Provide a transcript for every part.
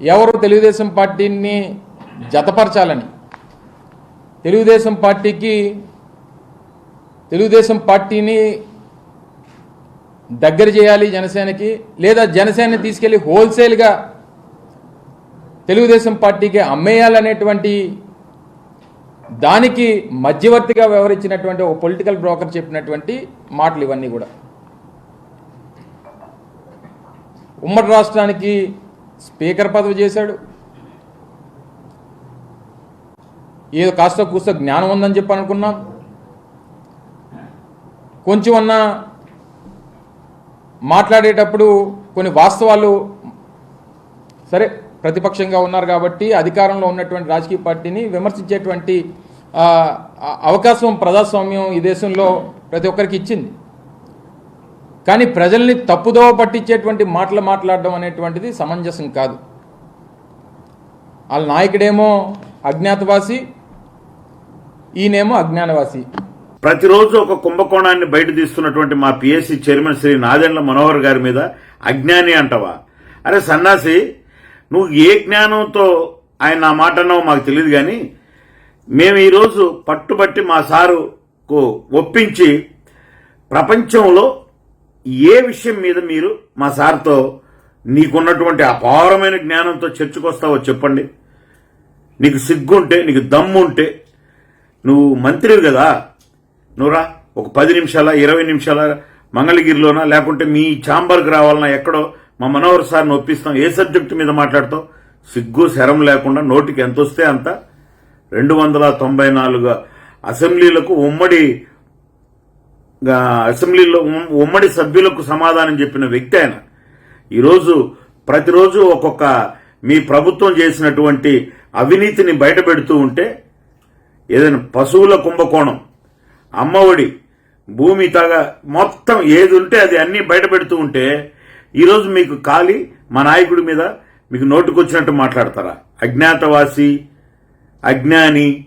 ఎవరు తెలుగుదేశం పార్టీని జతపరచాలని? తెలుగుదేశం పార్టీకి తెలుగుదేశం పార్టీని దగ్గర చేయాలి జనసేనకి లేదా జనసేన తీసుకెళ్ళి హోల్సేల్గా తెలుగుదేశం పార్టీకి అమ్మేయాలనేటువంటి దానికి మధ్యవర్తిగా వ్యవహరించినటువంటి ఒక పొలిటికల్ బ్రోకర్ చెప్పినటువంటి మాటలు ఇవన్నీ కూడా. ఉమ్మడి రాష్ట్రానికి స్పీకర్ పదవి చేశాడు. ఏదో కాస్త కూస్త జ్ఞానం ఉందని చెప్పి అనుకున్నాం. కొంచెం అన్నా మాట్లాడేటప్పుడు కొన్ని వాస్తవాలు సరే ప్రతిపక్షంగా ఉన్నారు కాబట్టి అధికారంలో ఉన్నటువంటి రాజకీయ పార్టీని విమర్శించేటువంటి అవకాశం ప్రజాస్వామ్యం ఈ దేశంలో ప్రతి ఒక్కరికి ఇచ్చింది. కానీ ప్రజల్ని తప్పుదోవ పట్టించేటువంటి మాటలు మాట్లాడడం అనేటువంటిది సమంజసం కాదు. వాళ్ళ నాయకుడేమో అజ్ఞాతవాసి ఈయనేమో అజ్ఞానవాసి. ప్రతిరోజు ఒక కుంభకోణాన్ని బయట తీస్తున్నటువంటి మా పిఎస్సి చైర్మన్ శ్రీ నాదెండ్ల మనోహర్ గారి మీద అజ్ఞాని అంటవా? అరే సన్నాసి నువ్వు ఏ జ్ఞానంతో ఆయన నా మాట అన్నావో మాకు తెలియదు కానీ మేము ఈరోజు పట్టుబట్టి మా సారుకు ఒప్పించి ప్రపంచంలో ఏ విషయం మీద మీరు మా సార్తో నీకున్నటువంటి అపారమైన జ్ఞానంతో చర్చకొస్తావో చెప్పండి. నీకు సిగ్గుంటే నీకు దమ్ముంటే నువ్వు మంత్రివి కదా. నువ్వురా ఒక పది నిమిషాల ఇరవై నిమిషాల మంగళగిరిలోనా లేకుంటే మీ ఛాంబర్కి రావాలన్నా ఎక్కడో మా మనోహర్ సార్ని ఒప్పిస్తాం. ఏ సబ్జెక్టు మీద మాట్లాడతావు? సిగ్గు శరం లేకుండా నోటికి ఎంత వస్తే అంత. రెండు వందల తొంభై నాలుగు అసెంబ్లీలకు ఉమ్మడి అసెంబ్లీలో ఉమ్మడి సభ్యులకు సమాధానం చెప్పిన వ్యక్తి ఆయన. ఈరోజు ప్రతిరోజు ఒక్కొక్క మీ ప్రభుత్వం చేసినటువంటి అవినీతిని బయటపెడుతూ ఉంటే ఏదైనా పశువుల కుంభకోణం అమ్మఒడి భూమి తగ మొత్తం ఏది ఉంటే అది అన్ని బయటపెడుతూ ఉంటే ఈరోజు మీకు ఖాళీ మా నాయకుడి మీద మీకు నోటుకొచ్చినట్టు మాట్లాడతారా? అజ్ఞాతవాసి అజ్ఞాని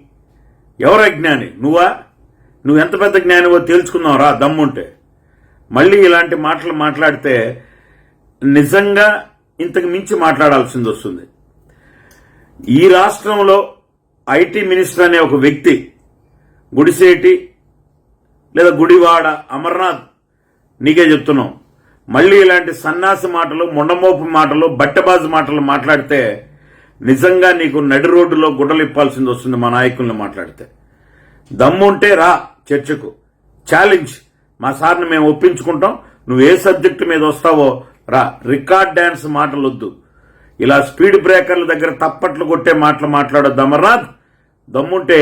ఎవరు అజ్ఞాని? నువ్వా? నువ్వు ఎంత పెద్ద జ్ఞానివో తేల్చుకుందాం రా దమ్ముంటే. మళ్ళీ ఇలాంటి మాటలు మాట్లాడితే నిజంగా ఇంతకు మించి మాట్లాడాల్సింది వస్తుంది. ఈ రాష్ట్రంలో ఐటీ మినిస్టర్ అనే ఒక వ్యక్తి గుడిసేటి లేదా గుడివాడ అమర్నాథ్ నీకే చెప్తున్నాం. మళ్ళీ ఇలాంటి సన్నాసి మాటలు ముండమోపు మాటలు బట్టబాజు మాటలు మాట్లాడితే నిజంగా నీకు నడి రోడ్డులో గుడ్డలిప్పాల్సింది వస్తుంది మా నాయకుల్ని మాట్లాడితే. దమ్ముంటే రా చర్చకు. ఛాలెంజ్ మా సార్ని మేము ఒప్పించుకుంటాం. నువ్వు ఏ సబ్జెక్టు మీద వస్తావో రా. రికార్డ్ డ్యాన్స్ మాటలు వద్దు ఇలా స్పీడ్ బ్రేకర్ల దగ్గర తప్పట్లు కొట్టే మాటలు మాట్లాడొద్దు అమర్నాథ్. దమ్ముంటే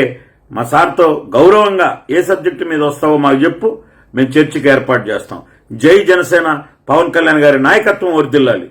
మా సార్తో గౌరవంగా ఏ సబ్జెక్టు మీద వస్తావో మాకు చెప్పు. మేము చర్చకు ఏర్పాటు చేస్తాం. జై జనసేన పవన్ కళ్యాణ్ గారి నాయకత్వం వర్దిల్లాలి